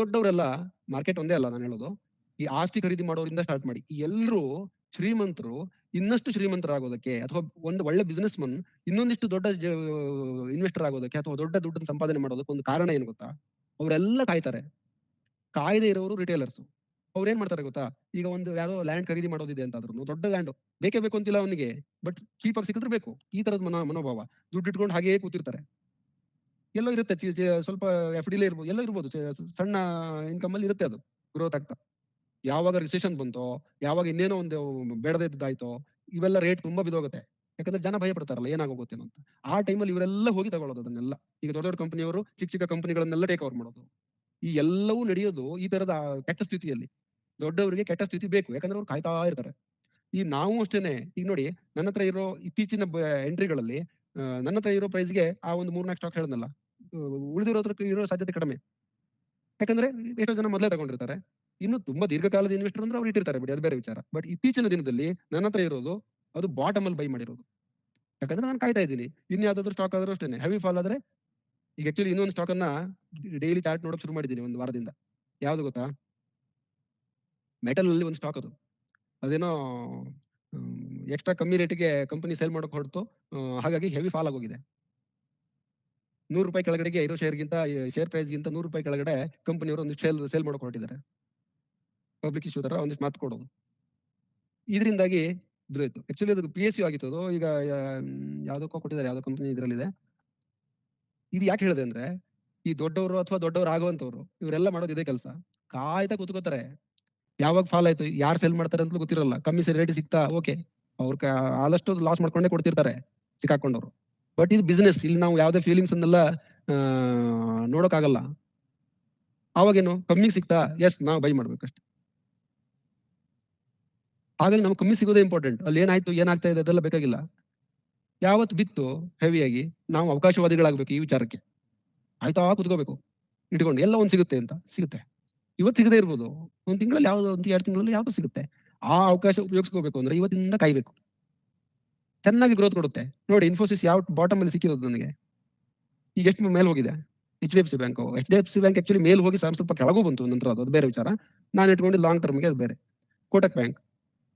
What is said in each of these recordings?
ದೊಡ್ಡವರೆಲ್ಲ market ಒಂದೇ ಅಲ್ಲ ನಾನು ಹೇಳೋದು. ಈ ಆಸ್ತಿ ಖರೀದಿ ಮಾಡೋರಿಂದ ಸ್ಟಾರ್ಟ್ ಮಾಡಿ. ಎಲ್ಲರೂ ಶ್ರೀಮಂತರು ಇನ್ನಷ್ಟು ಶ್ರೀಮಂತರಾಗೋದಕ್ಕೆ ಅಥವಾ ಒಂದು ಒಳ್ಳೆ ಬಿಸ್ನೆಸ್ ಮನ್ ಇನ್ನೊಂದಿಷ್ಟು ದೊಡ್ಡ ಇನ್ವೆಸ್ಟರ್ ಆಗೋದಕ್ಕೆ ಅಥವಾ ದೊಡ್ಡ ದುಡ್ಡನ್ನು ಸಂಪಾದನೆ ಮಾಡೋದಕ್ಕೆ ಒಂದು ಕಾರಣ ಏನು ಗೊತ್ತಾ? ಅವರೆಲ್ಲ ಕಾಯ್ತಾರೆ. ಕಾಯ್ದೆ ಇರೋರು ರಿಟೇಲರ್ಸ್ ಅವ್ರು ಏನ್ ಮಾಡ್ತಾರೆ ಗೊತ್ತಾ? ಈಗ ಒಂದು ಯಾರೋ ಲ್ಯಾಂಡ್ ಖರೀದಿ ಮಾಡೋದಿದೆ ಅಂತಾದ್ರು ದೊಡ್ಡ ಲ್ಯಾಂಡ್ ಬೇಕೇ ಬೇಕು ಅಂತಿಲ್ಲ ಅವನಿಗೆ ಬಟ್ ಚೀಪ್ ಆಗಿ ಸಿಕ್ಕಿದ್ರೆ ಬೇಕು. ಈ ತರದ ಮನೋ, ಮನೋಭಾವ. ದುಡ್ಡು ಇಟ್ಕೊಂಡು ಹಾಗೇ ಕೂತಿರ್ತಾರೆ. ಎಲ್ಲೋ ಇರುತ್ತೆ ಸ್ವಲ್ಪ ಎಫ್ ಡಿಲೇ ಇರ್ಬೋದು ಎಲ್ಲೋ ಇರ್ಬೋದು ಸಣ್ಣ ಇನ್ಕಮ್ ಅಲ್ಲಿ ಇರುತ್ತೆ ಅದು ಗ್ರೋತ್ ಆಗ್ತಾ. ಯಾವಾಗ ರಿಸೆಷನ್ ಬಂತೋ, ಯಾವಾಗ ಇನ್ನೇನೋ ಒಂದು ಬೇಡದೇ ಇದ್ದಾಯ್ತೋ ಇವೆಲ್ಲ ರೇಟ್ ತುಂಬಾ ಬಿದೋಗುತ್ತೆ. ಯಾಕಂದ್ರೆ ಜನ ಭಯ ಪಡ್ತಾರಲ್ಲ ಏನಾಗೋಗುತ್ತೇನೋ ಅಂತ. ಆ ಟೈಮಲ್ಲಿ ಇವರೆಲ್ಲ ಹೋಗಿ ತಗೊಳ್ಳೋದು ಅದನ್ನೆಲ್ಲ. ಈಗ ದೊಡ್ಡ ದೊಡ್ಡ ಕಂಪನಿಯವರು ಚಿಕ್ಕ ಚಿಕ್ಕ ಕಂಪನಿಗಳನ್ನೆಲ್ಲ ಟೇಕ್ ಓವರ್ ಮಾಡೋದು. ಈ ಎಲ್ಲವೂ ನಡೆಯೋದು ಈ ತರದ ಕೆಟ್ಟ ಸ್ಥಿತಿಯಲ್ಲಿ. ದೊಡ್ಡವರಿಗೆ ಕೆಟ್ಟ ಸ್ಥಿತಿ ಬೇಕು, ಯಾಕಂದ್ರೆ ಅವ್ರು ಕಾಯ್ತಾ ಇರ್ತಾರೆ. ಈ ನಾವು ಅಷ್ಟೇನೆ, ಈಗ ನೋಡಿ ನನ್ನ ಹತ್ರ ಇರೋ ಇತ್ತೀಚಿನ ಎಂಟ್ರಿಗಳಲ್ಲಿ ನನ್ನ ಹತ್ರ ಇರೋ ಪ್ರೈಸ್ಗೆ ಆ ಒಂದು ಮೂರ್ನಾಲ್ಕು ಸ್ಟಾಕ್ ಹೇಳಿದ್ನಲ್ಲ. ಉಳಿದಿರೋ ಹತ್ರ ಇರೋ ಸಾಧ್ಯತೆ ಕಡಿಮೆ. ಯಾಕಂದ್ರೆ ಎಷ್ಟೋ ಜನ ಮೊದಲೇ ತಗೊಂಡಿರ್ತಾರೆ. ಇನ್ನು ತುಂಬಾ ದೀರ್ಘಕಾಲದ ಇನ್ವೆಸ್ಟರ್ ಅಂದ್ರೆ ಅವ್ರು ಇಟ್ಟಿರ್ತಾರೆ ಬಿಡಿ, ಅದು ಬೇರೆ ವಿಚಾರ. ಬಟ್ ಇತ್ತೀಚಿನ ದಿನದಲ್ಲಿ ನನ್ನ ಹತ್ರ ಇರೋದು ಅದು ಬಾಟಮ್ ಅಲ್ಲಿ ಬೈ ಮಾಡಿರೋದು. ಯಾಕಂದ್ರೆ ನಾನು ಕಾಯ್ತಾ ಇದ್ದೀನಿ. ಇನ್ ಯಾವ್ದಾದ್ರು ಸ್ಟಾಕ್ ಆದ್ರೂ ಅಷ್ಟೇ ಹೆವಿ ಫಾಲ್ ಆದ್ರೆ ಈಗ ಆಕ್ಚುಲಿ ಇನ್ನೊಂದು ಸ್ಟಾಕ್ ಅನ್ನ ಡೈಲಿ ಚಾರ್ಟ್ ನೋಡಕ್ ಶುರು ಮಾಡಿದ್ದೀನಿ ಒಂದು ವಾರದಿಂದ. ಯಾವ್ದು ಗೊತ್ತಾ? ಮೆಟಲ್ ಅಲ್ಲಿ ಒಂದು ಸ್ಟಾಕ್ ಅದು. ಅದೇನೋ ಎಕ್ಸ್ಟ್ರಾ ಕಮ್ಮಿ ರೇಟಿಗೆ ಕಂಪನಿ ಸೇಲ್ ಮಾಡೋಕೆ ಹೊರತು ಹಾಗಾಗಿ ಹೆವಿ ಫಾಲ್ ಆಗೋಗಿದೆ. ನೂರು ರೂಪಾಯಿ ಕೆಳಗಡೆಗೆ ಇರೋ ಶೇರ್ಗಿಂತ ಶೇರ್ ಪ್ರೈಸ್ಗಿಂತ ನೂರು ರೂಪಾಯಿ ಕೆಳಗಡೆ ಕಂಪನಿಯವರು ಒಂದಿಷ್ಟು ಸೇಲ್ ಸೇಲ್ ಮಾಡೋಕೆ ಹೊರಟಿದ್ದಾರೆ ಪಬ್ಲಿಕ್ ಇಶ್ಯೂ ತರ ಒಂದಿಷ್ಟು ಮಾತು ಕೊಡೋದು. ಇದರಿಂದಾಗಿ ಇದಾಯ್ತು ಆಕ್ಚುಲಿ ಅದು ಪಿ ಎಸ್ ಯು ಆಗಿತ್ತು ಅದು. ಈಗ ಯಾವ್ದಕ್ಕೋ ಕೊಟ್ಟಿದ್ದಾರೆ, ಯಾವ್ದೋ ಕಂಪನಿ ಇದರಲ್ಲಿದೆ. ಇದು ಯಾಕೆ ಹೇಳಿದೆ ಅಂದ್ರೆ, ಈ ದೊಡ್ಡವರು ಅಥವಾ ದೊಡ್ಡವರು ಆಗುವಂತವ್ರು ಇವರೆಲ್ಲ ಮಾಡೋದು ಇದೇ ಕೆಲಸ. ಕಾಯ್ತಾ ಕೂತ್ಕೋತಾರೆ. ಯಾವಾಗ ಫಾಲ್ ಆಯ್ತು, ಯಾರು ಸೇಲ್ ಮಾಡ್ತಾರೆ ಅಂತ ಗೊತ್ತಿರಲ್ಲ. ಕಮ್ಮಿ ರೇಟ್ ಸಿಗ್ತಾ ಓಕೆ ಅವ್ರ ಆದಷ್ಟು ಲಾಸ್ ಮಾಡ್ಕೊಂಡೇ ಕೊಡ್ತಿರ್ತಾರೆ, ಸಿಕ್ಕಾಕೊಂಡವ್ರು. ಬಟ್ ಇದು ಬಿಸ್ನೆಸ್ ಇಲ್ಲಿ ನಾವು ಯಾವ್ದೇ ಫೀಲಿಂಗ್ಸ್ ಅನ್ನೆಲ್ಲ ನೋಡೋಕ್ಕಾಗಲ್ಲ ಅವಾಗೇನು ಕಮ್ಮಿ ಸಿಗ್ತಾ? ಎಸ್ ನಾವು ಬೈ ಮಾಡ್ಬೇಕಷ್ಟೆ. ಹಾಗಾಗಿ ನಮ್ಗೆ ಕಮ್ಮಿ ಸಿಗೋದೇ ಇಂಪಾರ್ಟೆಂಟ್ ಅಲ್ಲಿ ಏನಾಯ್ತು, ಏನಾಗ್ತಾ ಇದೆ ಅದೆಲ್ಲ ಬೇಕಾಗಿಲ್ಲ. ಯಾವತ್ತು ಬಿತ್ತು ಹೆವಿಯಾಗಿ ನಾವು ಅವಕಾಶವಾದಿಗಳಾಗಬೇಕು ಈ ವಿಚಾರಕ್ಕೆ. ಆಯ್ತಾ, ಕುತ್ಕೋಬೇಕು. ಇಟ್ಕೊಂಡು ಎಲ್ಲ ಒಂದ್ ಸಿಗುತ್ತೆ ಅಂತ, ಸಿಗುತ್ತೆ. ಇವತ್ತು ಸಿಗದೆ ಇರ್ಬೋದು. ಒಂದ್ ತಿಂಗಳಲ್ಲಿ ಯಾವ್ದು, ಒಂದು ಎರಡು ತಿಂಗಳಲ್ಲಿ ಯಾವ್ದು ಸಿಗುತ್ತೆ. ಆ ಅವಕಾಶ ಉಪಯೋಗಿಸ್ಕೋಬೇಕು ಅಂದ್ರೆ ಇವತ್ತಿಂದ ಕಾಯ್ಬೇಕು. ಚೆನ್ನಾಗಿ ಗ್ರೋತ್ ಕೊಡುತ್ತೆ. ನೋಡಿ ಇನ್ಫೋಸಿಸ್ ಯಾವ ಬಾಟಮ್ ಅಲ್ಲಿ ಸಿಕ್ಕಿರೋದು ನನಗೆ? ಈಗ ಎಷ್ಟು ಮೇಲೆ ಹೋಗಿದೆ? H D F C bank H D F C bank actually ಮೇಲ್ ಹೋಗಿ ಸ್ವಲ್ಪ ಕೆಳಗೂ ಬಂತು ನಂತರ ಅದು ಬೇರೆ ವಿಚಾರ. ನಾನು ಇಟ್ಕೊಂಡು ಲಾಂಗ್ ಟರ್ಮ್ಗೆ ಅದು ಬೇರೆ. ಕೋಟಕ್ ಬ್ಯಾಂಕ್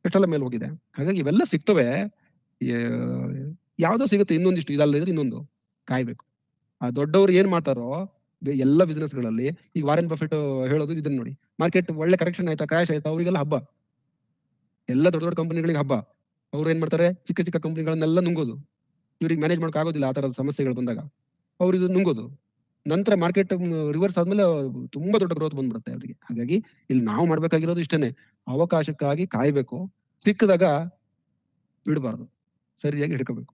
ಎಷ್ಟೆಲ್ಲ ಮೇಲೆ ಹೋಗಿದೆ? ಹಾಗಾಗಿ ಇವೆಲ್ಲ ಸಿಗ್ತವೆ. ಯಾವುದೋ ಸಿಗುತ್ತೆ, ಇನ್ನೊಂದಿಷ್ಟು. ಇದಲ್ಲದ್ರೆ ಇನ್ನೊಂದು. ಕಾಯ್ಬೇಕು. ಆ ದೊಡ್ಡವರು ಏನ್ ಮಾಡ್ತಾರೋ ಎಲ್ಲ ಬಿಸ್ನೆಸ್ಗಳಲ್ಲಿ, ಈಗ ವಾರೆನ್ ಬಫೆಟ್ ಹೇಳೋದು ಇದನ್ನ ನೋಡಿ. ಮಾರ್ಕೆಟ್ ಒಳ್ಳೆ ಕರೆಕ್ಷನ್ ಆಯ್ತಾ ಕ್ರಾಶ್ ಆಯ್ತಾ, ಅವರಿಗೆಲ್ಲ ಹಬ್ಬ. ಎಲ್ಲ ದೊಡ್ಡ ದೊಡ್ಡ ಕಂಪನಿಗಳಿಗೆ ಹಬ್ಬ. ಅವ್ರು ಏನ್ ಮಾಡ್ತಾರೆ? ಚಿಕ್ಕ ಚಿಕ್ಕ ಕಂಪನಿಗಳನ್ನೆಲ್ಲ ನುಂಗೋದು. ಇವ್ರಿಗೆ ಮ್ಯಾನೇಜ್ ಮಾಡಕ್ ಆಗೋದಿಲ್ಲ ಆ ತರದ ಸಮಸ್ಯೆಗಳು ಬಂದಾಗ. ಅವ್ರು ಇದು ನುಂಗೋದು. ನಂತರ ಮಾರ್ಕೆಟ್ ರಿವರ್ಸ್ ಆದ್ಮೇಲೆ ತುಂಬಾ ದೊಡ್ಡ ಗ್ರೋತ್ ಬಂದ್ಬಿಡುತ್ತೆ ಅವರಿಗೆ. ಹಾಗಾಗಿ ಇಲ್ಲಿ ನಾವು ಮಾಡ್ಬೇಕಾಗಿರೋದು ಇಷ್ಟೇನೆ. ಅವಕಾಶಕ್ಕಾಗಿ ಕಾಯ್ಬೇಕು. ಸಿಕ್ಕಿದಾಗ ಬಿಡಬಾರ್ದು. ಸರಿಯಾಗಿ ಹಿಡ್ಕೋಬೇಕು.